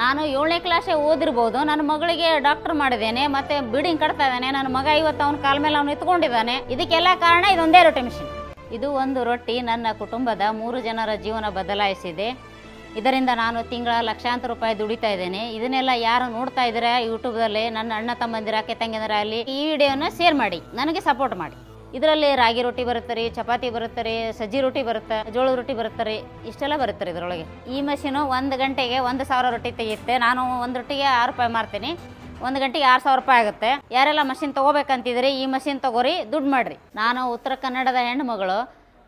ನಾನು ಏಳನೇ ಕ್ಲಾಸೇ ಓದಿರ್ಬೋದು. ನನ್ನ ಮಗಳಿಗೆ ಡಾಕ್ಟರ್ ಮಾಡಿದ್ದೇನೆ, ಮತ್ತೆ ಬಿಲ್ಡಿಂಗ್ ಕಟ್ತಾ ಇದ್ದಾನೆ. ನನ್ನ ಮಗ ಇವತ್ತು ಅವನ ಕಾಲ ಮೇಲೆ ಅವನು ಎತ್ಕೊಂಡಿದ್ದಾನೆ. ಇದಕ್ಕೆಲ್ಲ ಕಾರಣ ಇದೊಂದೇ ರೊಟ್ಟಿ ಮಿಷಿನ್ ಇದು ಒಂದು ರೊಟ್ಟಿ ನನ್ನ ಕುಟುಂಬದ ಮೂರು ಜನರ ಜೀವನ ಬದಲಾಯಿಸಿದೆ. ಇದರಿಂದ ನಾನು ತಿಂಗಳ ಲಕ್ಷಾಂತರ ರೂಪಾಯಿ ದುಡಿತಾ ಇದ್ದೇನೆ. ಇದನ್ನೆಲ್ಲ ಯಾರು ನೋಡ್ತಾ ಇದ್ದೀರಾ? ಯೂಟ್ಯೂಬ್ದಲ್ಲಿ ನನ್ನ ಅಣ್ಣ ತಮ್ಮಂದಿರ, ಅಕ್ಕೆ ಅಲ್ಲಿ ಈ ವಿಡಿಯೋನ ಶೇರ್ ಮಾಡಿ. ನನಗೆ ಸಪೋರ್ಟ್ ಮಾಡಿ. ಇದರಲ್ಲಿ ರಾಗಿ ರೊಟ್ಟಿ ಬರುತ್ತೆ ರೀ, ಚಪಾತಿ ಬರುತ್ತೆ ರೀ, ಸಜ್ಜಿ ರೊಟ್ಟಿ ಬರುತ್ತೆ, ಜೋಳದ ರೊಟ್ಟಿ ಬರುತ್ತೆ ರೀ, ಇಷ್ಟೆಲ್ಲ ಬರುತ್ತೆ ರೀ ಇದರೊಳಗೆ. ಈ ಮಷೀನು ಒಂದು ಗಂಟೆಗೆ ಒಂದು ಸಾವಿರ ರೊಟ್ಟಿ ತೆಗೆಯುತ್ತೆ. ನಾನು ಒಂದು ರೊಟ್ಟಿಗೆ ಆರು ರೂಪಾಯಿ ಮಾರ್ತೀನಿ. ಒಂದು ಗಂಟೆಗೆ ಆರು ಸಾವಿರ ರೂಪಾಯಿ ಆಗುತ್ತೆ. ಯಾರೆಲ್ಲ ಮಷೀನ್ ತೊಗೋಬೇಕಂತಿದ್ರಿ ಈ ಮಷೀನ್ ತೊಗೋರಿ, ದುಡ್ಡು ಮಾಡಿರಿ. ನಾನು ಉತ್ತರ ಕನ್ನಡದ ಹೆಣ್ಣುಮಗಳು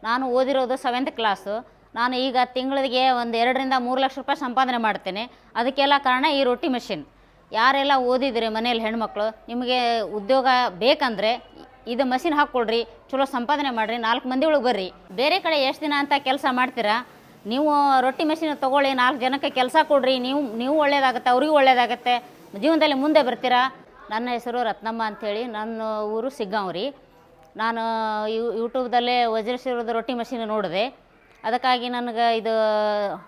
ನಾನು ಓದಿರೋದು ಸೆವೆಂತ್ ಕ್ಲಾಸು ನಾನು ಈಗ ತಿಂಗಳಿಗೆ ಒಂದು ಎರಡರಿಂದ ಮೂರು ಲಕ್ಷ ರೂಪಾಯಿ ಸಂಪಾದನೆ ಮಾಡ್ತೇನೆ. ಅದಕ್ಕೆಲ್ಲ ಕಾರಣ ಈ ರೊಟ್ಟಿ ಮಷೀನ್ ಯಾರೆಲ್ಲ ಓದಿದಿರಿ ಮನೇಲಿ ಹೆಣ್ಮಕ್ಳು, ನಿಮಗೆ ಉದ್ಯೋಗ ಬೇಕಂದರೆ ಇದು ಮಷಿನ್ ಹಾಕ್ಕೊಳ್ರಿ, ಚಲೋ ಸಂಪಾದನೆ ಮಾಡಿರಿ, ನಾಲ್ಕು ಮಂದಿ ಒಳಗೆ ಬರ್ರಿ. ಬೇರೆ ಕಡೆ ಎಷ್ಟು ದಿನ ಅಂತ ಕೆಲಸ ಮಾಡ್ತೀರಾ? ನೀವು ರೊಟ್ಟಿ ಮಷಿನ್ ತೊಗೊಳ್ಳಿ, ನಾಲ್ಕು ಜನಕ್ಕೆ ಕೆಲಸ ಕೊಡ್ರಿ, ನೀವು ನೀವು ಒಳ್ಳೇದಾಗುತ್ತೆ, ಅವ್ರಿಗೂ ಒಳ್ಳೇದಾಗುತ್ತೆ. ಜೀವನದಲ್ಲಿ ಮುಂದೆ ಬರ್ತೀರಾ? ನನ್ನ ಹೆಸರು ರತ್ನಮ್ಮ ಅಂಥೇಳಿ ನನ್ನ ಊರು ಸಿಗ್ಗಾಂವ್ ನಾನು ಯೂ, ಯೂಟ್ಯೂಬ್ದಲ್ಲೇ ವಜ್ರಶಿರದ ರೊಟ್ಟಿ ಮೆಷಿನ್ ನೋಡಿದೆ. ಅದಕ್ಕಾಗಿ ನನಗೆ ಇದು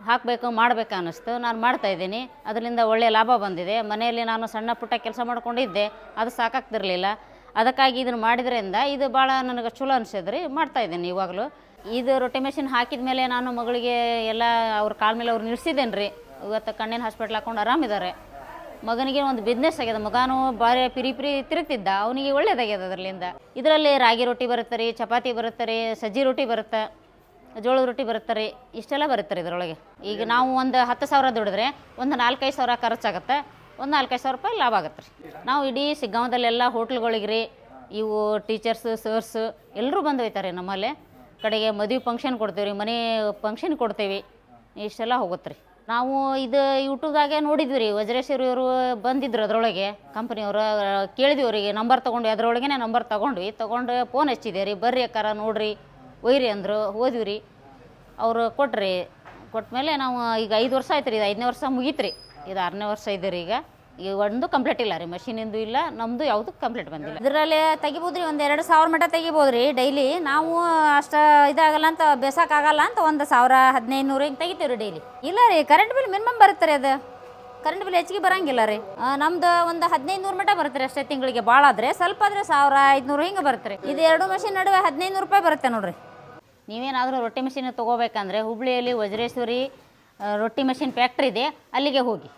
ಹಾಕಬೇಕು, ಮಾಡಬೇಕು ಅನ್ನಿಸ್ತು. ನಾನು ಮಾಡ್ತಾ ಇದ್ದೀನಿ. ಅದರಿಂದ ಒಳ್ಳೆಯ ಲಾಭ ಬಂದಿದೆ. ಮನೆಯಲ್ಲಿ ನಾನು ಸಣ್ಣ ಪುಟ್ಟ ಕೆಲಸ ಮಾಡ್ಕೊಂಡಿದ್ದೆ. ಅದು ಸಾಕಾಗ್ತಿರ್ಲಿಲ್ಲ. ಅದಕ್ಕಾಗಿ ಇದನ್ನು ಮಾಡಿದ್ರಿಂದ ಇದು ಭಾಳ ನನಗೆ ಚಲೋ ಅನಿಸಿದ್ರಿ ಮಾಡ್ತಾಯಿದ್ದೀನಿ ಇವಾಗಲೂ. ಇದು ರೊಟ್ಟಿ ಮೆಷಿನ್ ಹಾಕಿದ ಮೇಲೆ ನಾನು ಮಗಳಿಗೆ ಎಲ್ಲ ಅವ್ರ ಕಾಲ ಮೇಲೆ ಅವ್ರು ನಿಲ್ಸಿದ್ದೇನೆ ರೀ ಇವತ್ತು ಕಣ್ಣಿನ ಹಾಸ್ಪಿಟ್ಲ್ ಹಾಕೊಂಡು ಆರಾಮಿದ್ದಾರೆ ಮಗನಿಗೆ ಒಂದು ಬಿಸ್ನೆಸ್ ಆಗ್ಯದ, ಮಗನು ಬಾರಿ ಪಿರಿ ಪಿರಿ ತಿರುಗ್ತಿದ್ದ, ಅವನಿಗೆ ಒಳ್ಳೇದಾಗ್ಯದ ಅದರಲ್ಲಿಂದ. ಇದರಲ್ಲಿ ರಾಗಿ ರೊಟ್ಟಿ ಬರುತ್ತೆ ರೀ, ಚಪಾತಿ ಬರುತ್ತೆ ರೀ, ಸಜ್ಜಿ ರೊಟ್ಟಿ ಬರುತ್ತೆ, ಜೋಳದ ರೊಟ್ಟಿ ಬರುತ್ತೆ ರೀ, ಇಷ್ಟೆಲ್ಲ ಬರುತ್ತೆ ರೀ ಇದರೊಳಗೆ. ಈಗ ನಾವು ಒಂದು ಹತ್ತು ಸಾವಿರ ದುಡಿದ್ರೆ, ಒಂದು ನಾಲ್ಕೈದು ಸಾವಿರ ಖರ್ಚಾಗುತ್ತೆ ಒಂದು ನಾಲ್ಕೈದು ಸಾವಿರ ರೂಪಾಯಿ ಲಾಭ ಆಗುತ್ತೆ ರೀ. ನಾವು ಇಡೀ ಸಿಗ್ಗಾಂವದಲ್ಲೆಲ್ಲ ಹೋಟ್ಲ್ಗಳಿಗೆ ರೀ ಇವು ಟೀಚರ್ಸು, ಸರ್ಸು ಎಲ್ಲರೂ ಬಂದು ಹೋಯ್ತಾರೆ ನಮ್ಮಲ್ಲಿ. ಕಡೆಗೆ ಮದುವೆ ಫಂಕ್ಷನ್ ಕೊಡ್ತೀವಿ ರೀ, ಮನೆ ಫಂಕ್ಷನ್ ಕೊಡ್ತೀವಿ. ಇಷ್ಟೆಲ್ಲ ಹೋಗುತ್ತೆ ರೀ. ನಾವು ಇದು ಯೂಟ್ಯೂಬ್ದಾಗೆ ನೋಡಿದ್ವಿ ರೀ, ವಜ್ರೇಶ್ವರಿ ಅವರು ಬಂದಿದ್ರು ಅದರೊಳಗೆ ಕಂಪ್ನಿಯವರು ಕೇಳಿದ್ವಿ ಅವರಿಗೆ ನಂಬರ್ ತೊಗೊಂಡು ಅದರೊಳಗೆ ನಂಬರ್ ತೊಗೊಂಡ್ವಿ. ತೊಗೊಂಡು ಫೋನ್ ಹಚ್ಚಿದೆ ರೀ, ಬರ್ರಿ ಅಕ್ಕಾರ, ನೋಡ್ರಿ, ಒಯ್ರಿ ಅಂದರು ಹೋದ್ವಿ ರೀ. ಅವರು ಕೊಟ್ರಿ ಮೇಲೆ ನಾವು ಈಗ ಐದು ವರ್ಷ ಆಯ್ತು ರೀ, ಐದನೇ ವರ್ಷ ಮುಗೀತು ರೀ. ಇದು ಆರನೇ ವರ್ಷ ಇದೆ ರೀ ಈಗ. ಈಗ ಒಂದು ಕಂಪ್ಲೀಟ್ ಇಲ್ಲ ರೀ ಮಷೀನಿಂದು ಇಲ್ಲ ನಮ್ಮದು ಯಾವುದು ಕಂಪ್ಲೀಟ್ ಬಂದಿಲ್ಲ. ಇದರಲ್ಲಿ ತೆಗಿಬೋದು ರೀ ಒಂದು ಎರಡು ಸಾವಿರ ಮಟ್ಟ ತೆಗಿಬೋದು ರೀ ಡೈಲಿ ನಾವು ಅಷ್ಟು ಇದಾಗಲ್ಲ ಅಂತ ಬೇಸಕ್ಕಾಗಲ್ಲ ಅಂತ ಒಂದು ಸಾವಿರ ಹದಿನೈದು ನೂರು ಹಿಂಗೆ ತೆಗಿತೀವಿ ರೀ ಡೈಲಿ ಇಲ್ಲ ರೀ ಕರೆಂಟ್ ಬಿಲ್ ಮಿನಿಮಮ್ ಬರುತ್ತೆ ರೀ ಅದು. ಕರೆಂಟ್ ಬಿಲ್ ಹೆಚ್ಚಿಗೆ ಬರಂಗಿಲ್ಲ ರೀ. ನಮ್ದು ಒಂದು ಹದಿನೈದು ನೂರು ಮಟ್ಟ ಬರುತ್ತೆ ರೀ ಅಷ್ಟೇ ತಿಂಗಳಿಗೆ. ಭಾಳ ಆದರೆ ಸ್ವಲ್ಪ ಆದರೆ ಸಾವಿರ ಐದುನೂರು ಹಿಂಗೆ ಬರುತ್ತೆ ರೀ. ಇದು ಎರಡು ಮಷಿನ್ ನಡುವೆ ಹದಿನೈದು ನೂರು ರೂಪಾಯಿ ಬರುತ್ತೆ ನೋಡಿರಿ. ನೀವೇನಾದರೂ ರೊಟ್ಟಿ ಮಷಿನ್ ತೊಗೋಬೇಕಂದ್ರೆ ಹುಬ್ಳಿಯಲ್ಲಿ ವಜ್ರೇಶ್ವರಿ ರೊಟ್ಟಿ ಮಷಿನ್ ಫ್ಯಾಕ್ಟ್ರಿ ಇದೆ, ಅಲ್ಲಿಗೆ ಹೋಗಿ.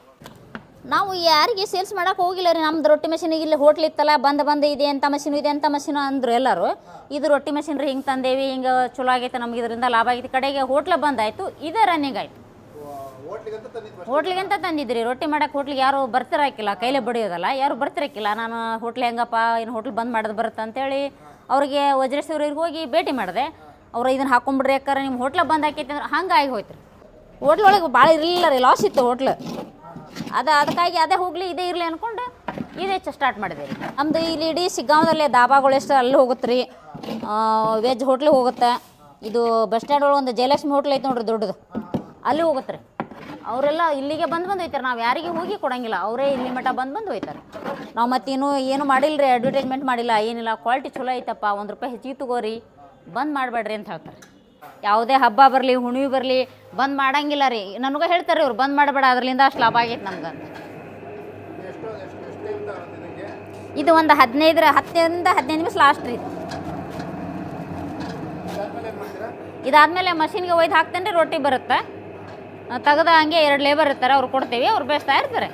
ನಾವು ಯಾರಿಗೆ ಸೇಲ್ಸ್ ಮಾಡೋಕೆ ಹೋಗಿಲ್ಲ ರೀ, ನಮ್ದು ರೊಟ್ಟಿ ಮಷಿನಿಗೆ ಇಲ್ಲಿ ಹೋಟ್ಲ್ ಇತ್ತಲ್ಲ, ಬಂದು ಬಂದು ಇದೆ ಅಂತ ಮಷೀನು ಇದೆ ಅಂತ ಮಷೀನು ಅಂದರು ಎಲ್ಲರೂ, ಇದು ರೊಟ್ಟಿ ಮೆಷಿನ್ ರೀ, ಹಿಂಗೆ ತಂದೇವಿ, ಹಿಂಗೆ ಚಲೋ ಆಗೈತೆ ನಮ್ಗೆ, ಇದರಿಂದ ಲಾಭ ಆಗೈತೆ. ಕಡೆಗೆ ಹೋಟ್ಲ ಬಂದಾಯಿತು, ಇದೇ ರನ್ನಿಂಗ್ ಆಯಿತು. ಅಂತ ತಂದಿದ್ರಿ, ರೊಟ್ಟಿ ಮಾಡೋಕೆ ಹೋಟ್ಲಿಗೆ ಯಾರು ಬರ್ತಿರಾಕಿಲ್ಲ, ಕೈಲೇ ಬಡಿಯೋದಲ್ಲ, ಯಾರು ಬರ್ತಿರಾಕಿಲ್ಲ, ನಾನು ಹೋಟ್ಲ್ ಹೆಂಗಪ್ಪ, ಏನು ಹೋಟ್ಲ್ ಬಂದ್ ಮಾಡೋದು ಬರುತ್ತೆ ಅಂತೇಳಿ ಅವ್ರಿಗೆ ವಜ್ರೇಶ್ವರಿಗೆ ಹೋಗಿ ಭೇಟಿ ಮಾಡಿದೆ. ಅವ್ರು ಇದನ್ನು ಹಾಕೊಂಡ್ಬಿಡ್ರಿ ಯಾಕಾರ ನಿಮ್ಮ ಹೋಟ್ಲ ಬಂದ್ ಹಾಕೈತೆ ಅಂದ್ರೆ ಹಂಗಾಗಿ ಹೋಯ್ತು ರೀ ಹೋಟ್ಲ್ ಒಳಗೆ ಭಾಳ ಇರಲಿಲ್ಲ ರೀ ಲಾಸ್ ಇತ್ತು ಹೋಟ್ಲ್. ಅದ ಅದಕ್ಕಾಗಿ ಅದೇ ಹೋಗಲಿ, ಇದೇ ಇರಲಿ ಅಂದ್ಕೊಂಡು ಇದೇ ಸ್ಟಾರ್ಟ್ ಮಾಡಿದೆ ರೀ. ನಮ್ಮದು ಇಲ್ಲಿ ಇಡೀ ಸಿಗ್ಗಾಂವದಲ್ಲೇ ದಾಬಾಗಳು ಎಷ್ಟು ಅಲ್ಲಿ ಹೋಗುತ್ತೆ ರೀ ವೆಜ್ ಹೋಟ್ಲಿಗೆ ಹೋಗುತ್ತೆ. ಇದು ಬಸ್ ಸ್ಟ್ಯಾಂಡ್ ಒಳಗೆ ಒಂದು ಜಯಲಕ್ಷ್ಮಿ ಹೋಟ್ಲ್ ಐತೆ ನೋಡ್ರಿ ದೊಡ್ಡದು. ಅಲ್ಲಿ ಹೋಗುತ್ತೆ ರೀ ಅವರೆಲ್ಲ ಇಲ್ಲಿಗೆ ಬಂದು ಬಂದು ಹೋಯ್ತಾರೆ. ನಾವು ಯಾರಿಗೆ ಹೋಗಿ ಕೊಡಂಗಿಲ್ಲ. ಅವರೇ ಇಲ್ಲಿ ಮಟ್ಟ ಬಂದು ಬಂದು ಹೋಯ್ತಾರೆ. ನಾವು ಮತ್ತೇನು ಏನು ಮಾಡಿಲ್ಲ ರೀ ಅಡ್ವರ್ಟೈಸ್ಮೆಂಟ್ ಮಾಡಿಲ್ಲ. ಏನಿಲ್ಲ ಕ್ವಾಲಿಟಿ ಚಲೋ ಐತಪ್ಪ, ಒಂದು ರೂಪಾಯಿ ಹೆಚ್ಚಿಗೆ ತಗೋರಿ, ಬಂದ್ ಮಾಡಬೇಡ್ರಿ ಅಂತ ಹೇಳ್ತಾರೆ. ಯಾವುದೇ ಹಬ್ಬ ಬರಲಿ, ಹುಣ್ಣಿಮೆ ಬರಲಿ, ಬಂದ್ ಮಾಡಂಗಿಲ್ಲ ರೀ. ನನಗೂ ಹೇಳ್ತಾರೆ ಇವ್ರು, ಬಂದ್ ಮಾಡಬೇಡ ಅದರಿಂದ ಅಷ್ಟು ಲಾಭ ಆಗೈತೆ ನಮ್ಗೆ ಇದು ಒಂದು ಹದಿನೈದರ, ಹತ್ತರಿಂದ ಹದಿನೈದು ನಿಮಿಷ ಲಾಸ್ಟ್ ರೀ ಇದಾದ್ಮೇಲೆ ಮಷಿನ್ಗೆ ಒಯ್ದು ಹಾಕ್ತೇನೆ ರೀ ರೊಟ್ಟಿ ಬರುತ್ತೆ? ತೆಗೆದ ಹಂಗೆ ಎರಡು ಲೇಬರ್ ಇರ್ತಾರೆ, ಅವ್ರು ಕೊಡ್ತೀವಿ, ಅವ್ರು ಬೇಯಿಸ್ತಾ ಇರ್ತಾರೆ.